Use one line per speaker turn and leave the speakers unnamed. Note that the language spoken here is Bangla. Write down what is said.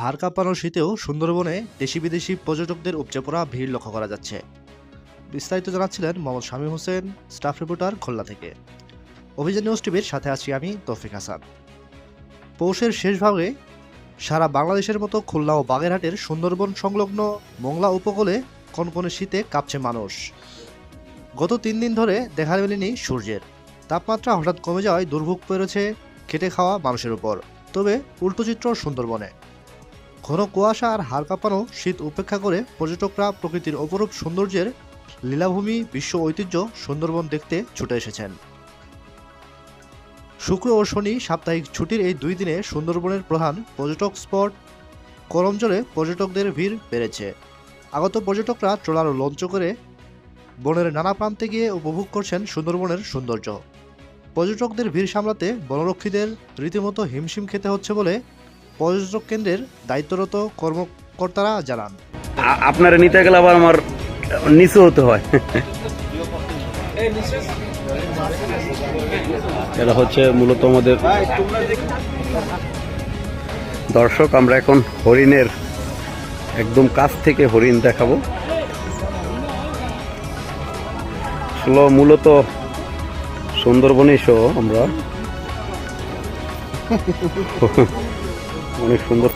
হাড় কাঁপানো শীতেও সুন্দরবনে দেশি বিদেশি পর্যটকদের উপচে পড়া ভিড় লক্ষ্য করা যাচ্ছে। বিস্তারিত জানাচ্ছিলেন মোহাম্মদ শামীম হোসেন, স্টাফ রিপোর্টার খুলনা থেকে। অভিযান নিউজ টিভির সাথে আছি আমি তৌফিক হাসান। পৌষের শেষ ভাগে সারা বাংলাদেশের মতো খুলনা ও বাগেরহাটের সুন্দরবন সংলগ্ন মোংলা উপকূলে কনকনে শীতে কাঁপছে মানুষ। গত তিন দিন ধরে দেখা মেলেনি সূর্যের। তাপমাত্রা হঠাৎ কমে যাওয়ায় দুর্ভোগ পড়েছে খেটে খাওয়া মানুষের উপর। তবে উল্টো চিত্র সুন্দরবনে। ঘন কুয়াশা আর হাড় কাঁপানো শীত উপেক্ষা করে পর্যটকরা প্রকৃতির অপরূপ সৌন্দর্যের লীলাভূমি, বিশ্ব ঐতিহ্য, সুন্দরবন দেখতে ছুটে এসেছেন। শুক্র ও শনি সাপ্তাহিক ছুটির এই দুই দিনে সুন্দরবনের প্রধান পর্যটক স্পট করমজলে পর্যটকদের ভিড় বেড়েছে। আগত পর্যটকরা ট্রলার লঞ্চ করে বনের নানা প্রান্তে গিয়ে উপভোগ করছেন সুন্দরবনের সৌন্দর্য। পর্যটকদের ভিড় সামলাতে বনরক্ষীদের রীতিমতো হিমশিম খেতে হচ্ছে বলে পর্যটক কেন্দ্রের দায়িত্বরত কর্মকর্তারা জানান।
আপনারা নিতে গেলে আবার আমার নিচু হতে হয়। এটা হচ্ছে মূলত আমাদের দর্শক আমরা এখন হরিণের একদম কাছ থেকে হরিণ দেখাবো। আসলে মূলত সুন্দরবনে এসেও আমরা। অনেক সুন্দর।